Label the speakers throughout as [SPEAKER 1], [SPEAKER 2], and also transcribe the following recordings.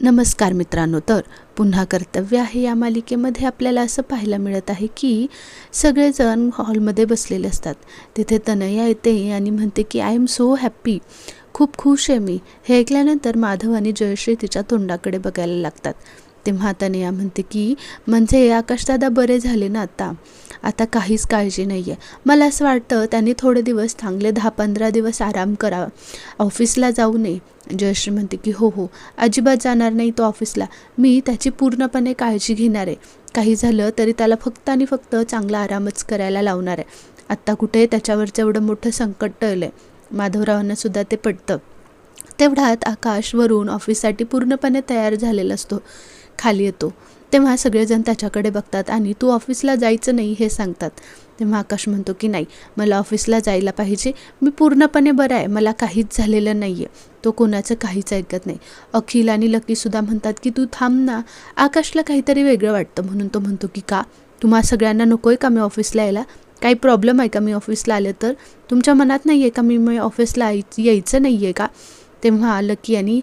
[SPEAKER 1] नमस्कार मित्रांनो तर पुन्हा कर्तव्य आहे या मालिकेमध्ये आपल्याला असं पाहायला मिळत आहे की सगळेजण हॉलमध्ये बसलेले असतात. तिथे तनया येते आणि म्हणते की आय एम सो हॅप्पी खूप खुश आहे मी. हे ऐकल्यानंतर माधव आणि जयश्री तिच्या तोंडाकडे बघायला लागतात. तेव्हा या म्हणते की म्हणजे आकाशदादा बरे झाले ना आता? आता काहीच काळजी नाही आहे मला असं वाटतं त्यांनी थोडे दिवस चांगले दहा पंधरा दिवस आराम करावा ऑफिसला जाऊ नये. जयश्री म्हणते की हो हो. अजिबात जाणार नाही तो ऑफिसला. मी त्याची पूर्णपणे काळजी घेणार आहे. काही झालं तरी त्याला फक्त आणि फक्त चांगला आरामच करायला लावणार आहे. आत्ता कुठे? त्याच्यावरचं एवढं मोठं संकट टळलं आहे माधवरावांना सुद्धा ते पडतं तेवढ्यात आकाश वरून ऑफिससाठी पूर्णपणे तयार झालेला असतो. खाली येतो. तेव्हा सगळेजण त्याच्याकडे बघतात आणि तू ऑफिसला जायचं नाही हे सांगतात. तेव्हा आकाश म्हणतो की नाही मला ऑफिसला जायला पाहिजे. मी पूर्णपणे बरं आहे मला काहीच झालेलं नाही आहे तो कोणाचं काहीच ऐकत नाही. अखिल आणि लकीसुद्धा म्हणतात की तू थांब ना. आकाशला काहीतरी वेगळं वाटतं म्हणून तो म्हणतो की का? तुम्हा सगळ्यांना नको आहे का मी ऑफिसला यायला? काही प्रॉब्लेम आहे का मी ऑफिसला आले तर? तुमच्या मनात नाही आहे का मी मी ऑफिसला यायचं नाही आहे का? तेव्हा लकी आणि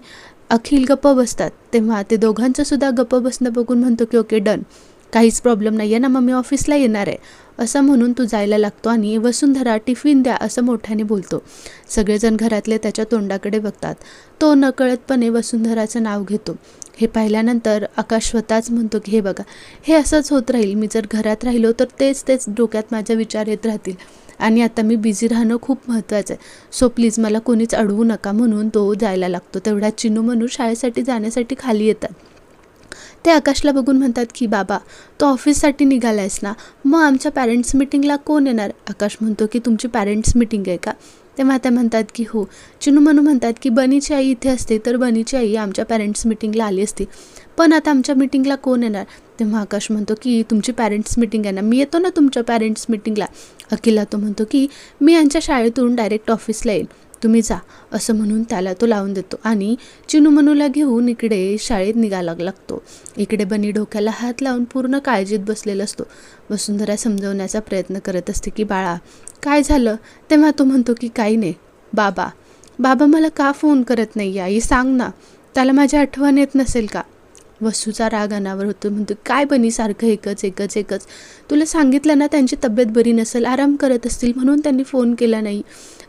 [SPEAKER 1] अखिल गप्प बसतात. तेव्हा ते दोघांचं सुद्धा गप्प बसणं बघून म्हणतो की ओके डन. काहीच प्रॉब्लेम नाही आहे ना मग मी ऑफिसला येणार आहे. असं म्हणून तू जायला लागतो आणि वसुंधरा टिफिन द्या असं मोठ्याने बोलतो. सगळेजण घरातले त्याच्या तोंडाकडे बघतात. तो नकळतपणे वसुंधराचं नाव घेतो. हे पाहिल्यानंतर आकाश स्वतःच म्हणतो की हे बघा हे असंच होत राहील. मी जर घरात राहिलो तर तेच तेच डोक्यात माझ्या विचार येत राहतील. आणि आता मी बिझी राहणं खूप महत्त्वाचं आहे. सो प्लीज मला कोणीच अडवू नका म्हणून तो जायला लागतो. तेवढा चिनू म्हणून शाळेसाठी जाण्यासाठी खाली येतात. ते आकाशला बघून म्हणतात की बाबा तो ऑफिससाठी निघाला आहेस ना? मग आमच्या पॅरेंट्स मिटिंगला कोण येणार? आकाश म्हणतो की तुमची पॅरेंट्स मिटिंग आहे का? तेव्हा त्या म्हणतात की हो. चिनू म्हणू म्हणतात की बनीची आई इथे असते तर बनीची आई आमच्या पॅरेंट्स मिटिंगला आली असती. पण आता आमच्या मिटिंगला कोण येणार? तेव्हा आकाश म्हणतो की तुमची पॅरेंट्स मिटिंग आहे ना? मी येतो ना तुमच्या पॅरेंट्स मिटिंगला अकिला तो म्हणतो की मी यांच्या शाळेतून डायरेक्ट ऑफिसला येईल तुम्ही जा असं म्हणून त्याला तो लावून देतो. आणि चिनू मनूला घेऊन इकडे शाळेत निघायला लागतो. इकडे बनी डोक्याला हात लावून पूर्ण काळजीत बसलेला असतो. वसुंधरा समजवण्याचा प्रयत्न करत असते की बाळा काय झालं? तेव्हा तो म्हणतो की काही नाही. बाबा बाबा मला का फोन करत नाही आई सांग ना. त्याला माझी आठवण येत नसेल का? वसूचा राग अनावर होतो. म्हणतो काय बनी सारखं एकच एकच एकच? तुला सांगितलं ना त्यांची तब्येत बरी नसेल आराम करत असतील म्हणून त्यांनी फोन केला नाही.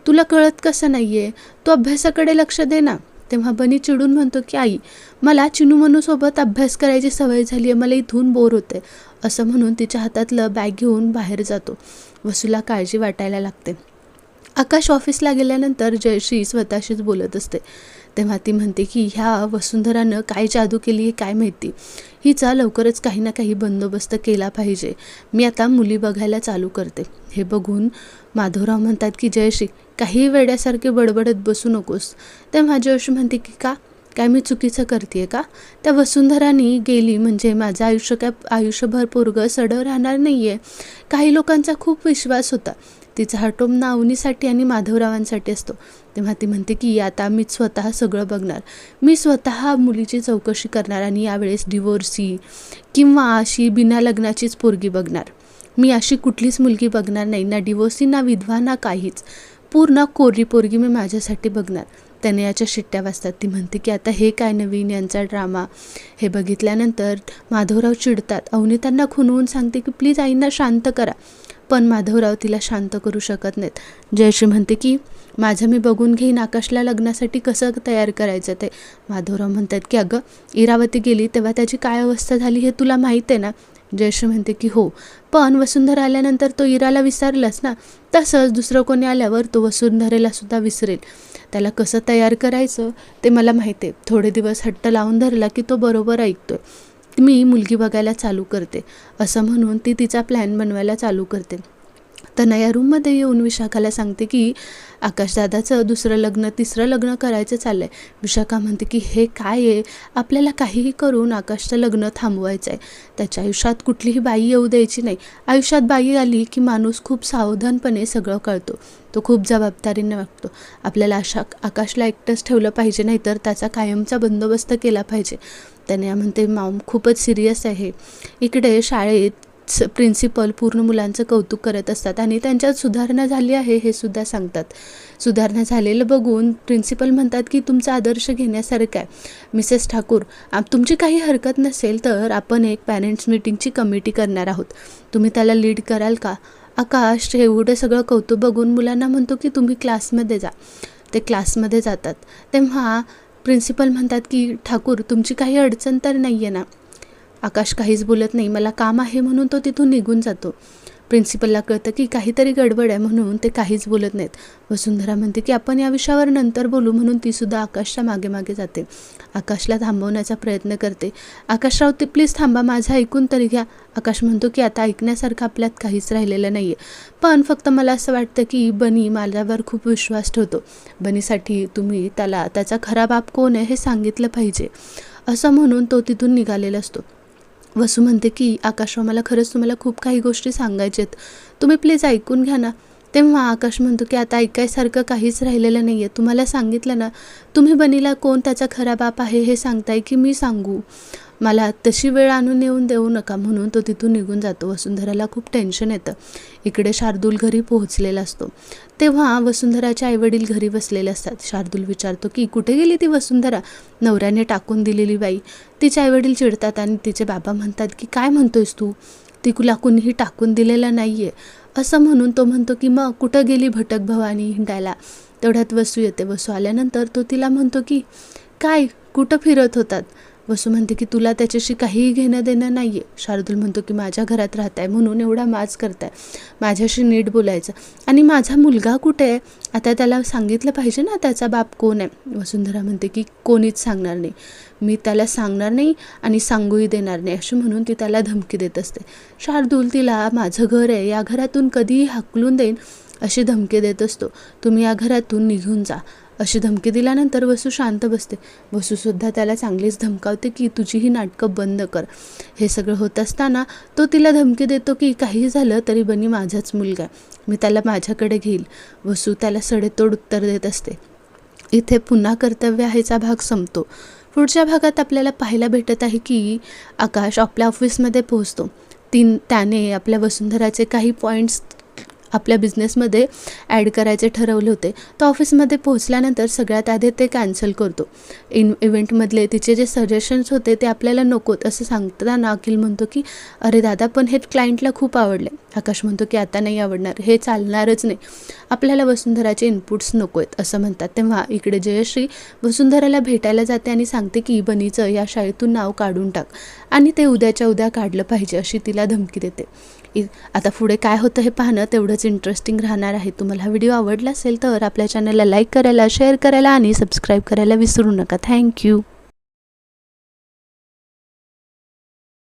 [SPEAKER 1] तुला कळत कसं नाही आहे तू अभ्यासाकडे लक्ष दे ना. तेव्हा बनी चिडून म्हणतो की आई मला चिनू मनूसोबत अभ्यास करायची सवय झाली आहे मला इथून बोर होते असं म्हणून तिच्या हातातलं बॅग घेऊन बाहेर जातो. वसूला काळजी वाटायला लागते. आकाश ऑफिसला गेल्यानंतर जयश्री स्वतःशीच बोलत असते. तेव्हा ती म्हणते की ह्या वसुंधरानं काय जादू केली आहे काय माहिती? हिचा लवकरच काही ना काही बंदोबस्त केला पाहिजे. मी आता मुली बघायला चालू करते. हे बघून माधवराव म्हणतात की जयश्री काही वेड्यासारखे बडबडत बसू नकोस तेव्हा जयश्री म्हणते की का? काय मी चुकीचं करते का? त्या वसुंधरानी गेली म्हणजे माझं आयुष्य काय आयुष्यभर पोरगं सडं राहणार नाही आहे काही लोकांचा खूप विश्वास होता. तिचा हटोम नावनीसाठी आणि माधवरावांसाठी असतो. तेव्हा ती म्हणते की आता मी स्वतः सगळं बघणार. मी स्वतः मुलीची चौकशी करणार आणि यावेळेस डिवोर्सी किंवा अशी बिना लग्नाचीच पोरगी बघणार. मी अशी कुठलीच मुलगी बघणार नाही ना डिवोर्सी ना विधवा ना काहीच. पूर्ण कोरी पोरगी मी माझ्यासाठी बघणार. त्याने याच्या शिट्ट्या वाचतात ती म्हणते की आता हे काय नवीन यांचा ड्रामा हे बघितल्यानंतर माधवराव चिडतात. अवनी त्यांना खुनवून सांगते की प्लीज आईंना शांत करा. पण माधवराव तिला शांत करू शकत नाहीत. जयश्री म्हणते की माझं मी बघून घेईन आकाशला लग्नासाठी कसं तयार करायचं ते. माधवराव म्हणतात की अगं इरावती गेली तेव्हा त्याची काय अवस्था झाली हे तुला माहीत आहे ना? जयश्री म्हणते की हो. पण वसुंधरा आल्यानंतर तो इराला विसरलाच ना तसंच दुसरं कोणी आल्यावर तो वसुंधरेला सुद्धा विसरेल. त्याला कसं तयार करायचं ते मला माहिती आहे. थोडे दिवस हट्ट लावून धरला की तो बरोबर ऐकतोय. मी मुलगी बघायला चालू करते. असं म्हणून ती तिचा प्लॅन बनवायला चालू करते. तनया रूममध्ये येऊन विशाखाला सांगते की आकाशदादाचं दुसरं लग्न तिसरं लग्न करायचं चाललं आहे विशाखा म्हणते की हे काय आहे? आपल्याला काहीही करून आकाशचं लग्न थांबवायचं आहे. त्याच्या आयुष्यात कुठलीही बाई येऊ द्यायची नाही. आयुष्यात बाई आली की माणूस खूप सावधानपणे सगळं कळतो. तो खूप जबाबदारीने वागतो. आपल्याला अशा आकाशला एकटंच ठेवलं पाहिजे नाही तर त्याचा कायमचा बंदोबस्त केला पाहिजे. त्याने म्हणते माम खूपच सिरियस आहे. इकडे शाळेत प्रिन्सिपल पूर्ण मुलांचं कौतुक करत असतात आणि त्यांच्यात सुधारणा झाली आहे हे सुद्धा सांगतात. सुधारणा झालेलं बघून प्रिन्सिपल म्हणतात की तुमचा आदर्श घेण्यासारखं आहे. मिसेस ठाकूर तुमची काही हरकत नसेल तर आपण एक पॅरेंट्स मीटिंगची कमिटी करणार आहोत. तुम्ही त्याला लीड कराल का? आकाश एवढं सगळं कौतुक बघून मुलांना म्हणतो की तुम्ही क्लासमध्ये जा. ते क्लासमध्ये जातात. तेव्हा प्रिन्सिपल म्हणतात की ठाकूर तुमची काही अडचण तर नाही आहे ना? आकाश काहीच बोलत नाही मला काम आहे म्हणून तो तिथून निघून जातो. प्रिन्सिपलला कळतं की काहीतरी गडबड आहे म्हणून ते काहीच बोलत नाहीत. वसुंधरा म्हणते की आपण या विषयावर नंतर बोलू म्हणून तीसुद्धा आकाशच्या मागे मागे जाते. आकाशला थांबवण्याचा प्रयत्न करते. आकाशराव ते प्लीज थांबा माझं ऐकून तरी घ्या. आकाश म्हणतो की आता ऐकण्यासारखं आपल्यात काहीच राहिलेलं नाही आहे पण फक्त मला असं वाटतं की बनी माझ्यावर खूप विश्वास ठेवतो. बनीसाठी तुम्ही त्याला त्याचा खरा बाप कोण आहे हे सांगितलं पाहिजे. असं म्हणून तो तिथून निघालेला असतो. वसू म्हणते की आकाशराव मला खरंच तुम्हाला खूप काही गोष्टी सांगायच्या आहेत तुम्ही प्लीज ऐकून घ्या ना. तेव्हा आकाश म्हणतो की आता ऐकायसारखं काहीच राहिलेलं नाही आहे तुम्हाला सांगितलं ना तुम्ही बनीला कोण त्याचा खरा बाप आहे हे सांगताय की मी सांगू? मला तशी वेळ आणून येऊन देऊ नका म्हणून तो तिथून निघून जातो. वसुंधराला खूप टेन्शन येतं. इकडे शार्दूल घरी पोहोचलेला असतो. तेव्हा वसुंधराचे आईवडील घरी बसलेले असतात. शार्दूल विचारतो की कुठे गेली ती वसुंधरा? नवऱ्याने टाकून दिलेली बाई. तिचे आईवडील चिडतात आणि तिचे बाबा म्हणतात की काय म्हणतोयस तू? ती कुला कुणीही टाकून दिलेलं नाही आहे असं म्हणून तो म्हणतो की मग कुठं गेली भटक भवानी हिंडायला? तेवढ्यात वसू येते. वसू आल्यानंतर तो तिला म्हणतो की काय? कुठं फिरत होतात? वसू म्हणते की तुला त्याच्याशी काहीही घेणं देणं नाही आहे शार्दूल म्हणतो की माझ्या घरात राहत आहे म्हणून एवढा माज करताय. माझ्याशी नीट बोलायचं. आणि माझा मुलगा कुठे आहे? आता त्याला सांगितलं पाहिजे ना त्याचा बाप कोण आहे. वसुंधरा म्हणते की कोणीच सांगणार नाही. मी त्याला सांगणार नाही आणि सांगूही देणार नाही अशी म्हणून ती त्याला धमकी देत असते. शार्दूल तिला माझं घर आहे या घरातून कधीही हाकलून देईन अशी धमकी देत असतो. तुम्ही या घरातून निघून जा. अशी धमकी दिल्यानंतर वसू शांत बसते. वसूसुद्धा त्याला चांगलीच धमकावते की तुझी ही नाटकं बंद कर. हे सगळं होत असताना तो तिला धमकी देतो की काही झालं तरी बनी माझाच मुलगा आहे. मी त्याला माझ्याकडे घेईल. वसू त्याला सडेतोड उत्तर देत असते. इथे पुन्हा कर्तव्य आहेचा भाग संपतो. पुढच्या भागात आपल्याला पाहायला भेटत आहे की आकाश आपल्या ऑफिसमध्ये पोहोचतो. तीन त्याने आपल्या वसुंधराचे काही पॉईंट्स आपल्या बिझनेसमध्ये ॲड करायचे ठरवले होते. तर ऑफिसमध्ये पोहोचल्यानंतर सगळ्यात आधी ते कॅन्सल करतो. इन इव्हेंटमधले तिचे जे सजेशन्स होते ते आपल्याला नकोत असं सांगताना अखिल म्हणतो की अरे दादा पण हे क्लायंटला खूप आवडले. आकाश म्हणतो की आता नाही आवडणार. हे चालणारच नाही. आपल्याला वसुंधराचे इनपुट्स नको आहेत असं म्हणतात. तेव्हा इकडे जयश्री वसुंधराला भेटायला जाते आणि सांगते की बनीचं या शाळेतून नाव काढून टाक. आणि ते उद्याच्या उद्या काढलं पाहिजे अशी तिला धमकी देते. इ आता पुढे काय होतं हे पाहणं तेवढंच इंटरेस्टिंग राहणार आहे. तुम्हाला व्हिडिओ आवडला असेल तर आपल्या चॅनलला लाईक करायला शेअर करायला आणि सबस्क्राईब करायला विसरू नका. थँक्यू